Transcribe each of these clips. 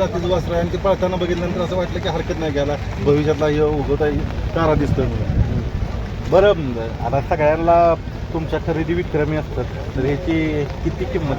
जातीचं वस्त्र आहे आणि ते पळताना बघितल्यानंतर असं वाटलं की हरकत नाही घ्यायला. भविष्यातला हे उगवता तारा दिसतोय म्हणून. बरं आता सगळ्यांना तुमच्या खरेदी विक्रमी असतात. तर ह्याची किती किंमत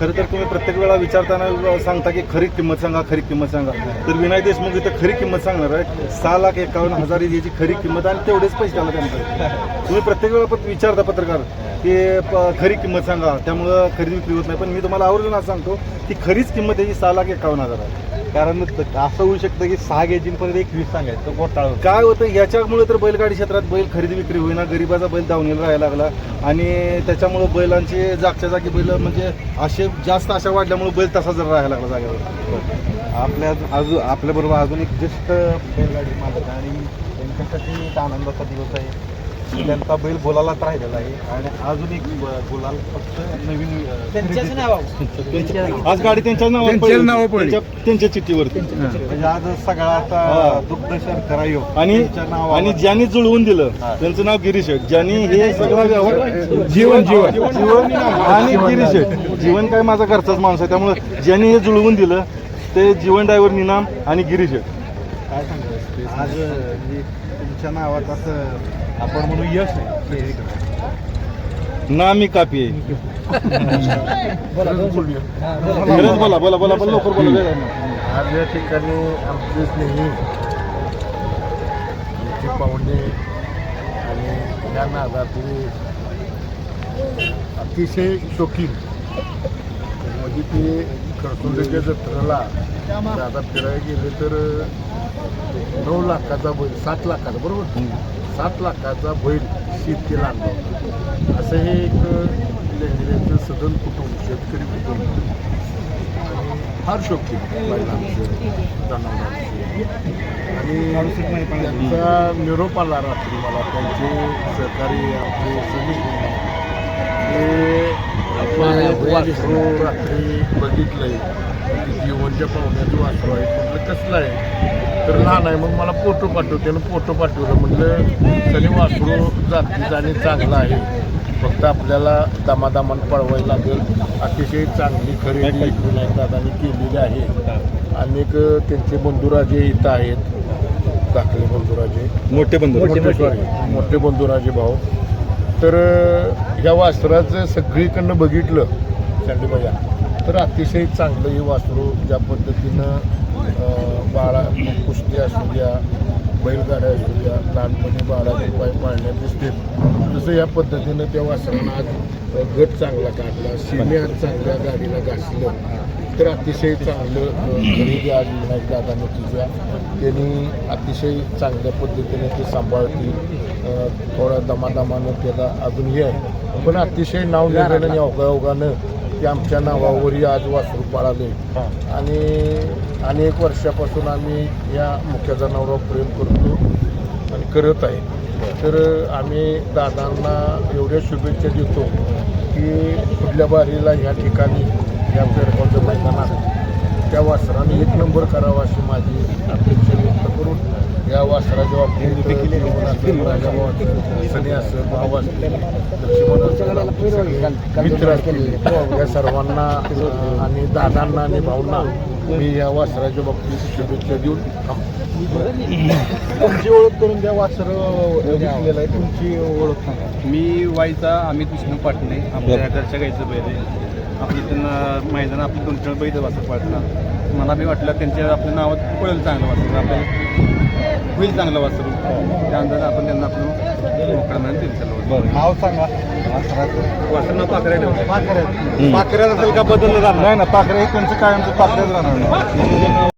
खरं तर तुम्ही प्रत्येक वेळा विचारताना सांगता की खरी किंमत सांगा खरी किंमत सांगा. तर विनय देशमुख इथं खरी किंमत सांगणार आहे. सहा लाख एकावन्न हजार याची खरी किंमत आणि तेवढेच पैसे त्याला त्यांना तुम्ही प्रत्येक वेळा पण विचारता पत्रकार की प- खरी किंमत सांगा. त्यामुळं खरेदी विक्री होत नाही. पण मी तुम्हाला आवर्जून सांगतो की खरीच किंमत याची सहा लाख एकावन्न हजार आहे. कारण त- असं होऊ शकतं की सहा गेजींपर्यंत एकवीस सांगायचं तो घोटाळा. काय होतं याच्यामुळे तर बैलगाडी क्षेत्रात बैल खरेदी विक्री होईना गरिबाचा बैल दावणीला राहायला लागला. आणि त्याच्यामुळं बैलांचे जागच्या जागी बैल म्हणजे असे जास्त आशा वाढल्यामुळे बैल तसा जर राहायला लागला जागेवर. आपल्या अजून आपल्याबरोबर अजून एक ज्येष्ठ बैलगाडी मालक आणि त्यांच्यासाठी एक आनंदाचा दिवस आहे. त्यांचा बैल बोलायलाच राहिलेला आहे. आणि अजून एक ब- गुलाल फक्त नवीन आज गाडी त्यांच्या नावावर त्यांच्या चिठ्ठीवरती. म्हणजे आज सगळा आता. दुग्ध शर्करा योग आणि आणि ज्यांनी जुळवून दिलं. त्यांचं नाव गिरीश ज्यांनी हे सगळं व्यवहार जीवन, जीवन. जीवन आणि गिरीश जीवन काय माझा घरचाच माणूस आहे. त्यामुळे ज्यांनी हे जुळवून दिलं ते जीवन ड्रायव्हर निनाम आणि गिरीश काय सांगायचं? आज तुमच्या नावात असं आपण म्हणू यश आहे. नामी कापी आहे. खरंच बोला बोला बोला बोला लवकर बोला ना. आज या ठिकाणी आमचे स्नेही आमचे पाहुणे आणि या नादातले अतिशय शौकीन. म्हणजे ते करकुंडच्या जत्रेला दादा फिरायला गेले तर नऊ लाखाचा बैल सात लाखाचा बरोबर? सात लाखाचा बैल शेतीला आणला. असं हे एक लेंगऱ्याचं सदन कुटुंब शेतकरी कुटुंब. फार शौकीन बैलांचं जनावरांचं. आणि त्यांचा निरोप आला रात्री मला त्यांचे सहकारी आपले सगळे रात्री बघितलंय. जीवनच्या पाहुण्याचं वासरू आहे म्हटलं कसलं आहे? तर लहान आहे मग मला फोटो पाठव त्यानं फोटो पाठवलं. म्हटलं सनी वासरू जातीचं आणि चांगलं आहे. फक्त आपल्याला दमादमान पळवायला लागेल. अतिशय चांगली खरेदी दादांनी केलेली आहे. अनेक त्यांचे बंधुराजे इथं आहेत. दाखले बंधुराजे. मोठे बंधू मोठे बंधुराजे. भाऊ. तर ह्या वासराचं सगळीकडनं बघितलं. सँडीबाया तर अतिशय चांगलं हे वासरू ज्या पद्धतीनं बाळा कुस्ती असू द्या बैलगाड्या असू द्या लहानपणी बाळाचे पाय पाळण्यात दिसते. तसं या पद्धतीनं त्या वासरानं आज गट चांगला काढला सीमे आज चांगल्या गाडीला घासलं. तर अतिशय चांगलं खरेदी आज विनायक दादाने तुझ्या त्यांनी अतिशय चांगल्या पद्धतीने ते सांभाळतील. थोडं दमादमानं त्याला अजून हे आहे. पण अतिशय नाव निघालं आणि अवघाओघानं ते आमच्या नावावरही आज वासरू पाळाले. आणि अनेक वर्षापासून आम्ही या मुख्य जनावरावर प्रेम करतो आणि करत आहे. तर आम्ही दादांना एवढ्या शुभेच्छा देतो की पुढल्या बारीला ह्या ठिकाणी या पेरगावच्या मैदानात त्या वासराने एक नंबर करावा अशी माझी अपेक्षा या वासराच्या असेल सनी असेल सगळे मित्र या सर्वांना आणि दादांना आणि भाऊंना मी या वासराच्या बाबतीत शुभेच्छा देऊन. तुमची ओळख करून द्या वासर विकलेलं आहे. तुमची ओळख सांगा. मी वाईचा अमित विष्णू पाटणे आपल्या घरच्या बैल आहे. आपलं त्यांना मैदान आपलं दोन चार बैल वासर पाडतात मला बी वाटलं त्यांच्या आपल्या नावात पडेल चांगलं वासर आपल्याला होईल चांगलं वासरू त्या अंदाज आपण त्यांना आपलं मोकळं म्हणून त्यांचं बरं. नाव सांगा. वासराचं वासर नाव पाकऱ्या ठेवलं पाकऱ्यात पाकऱ्यात असेल का बदललं जाणार? नाही ना पाखरे हे त्यांचं कायमचं पाखरेच राहणार. नाही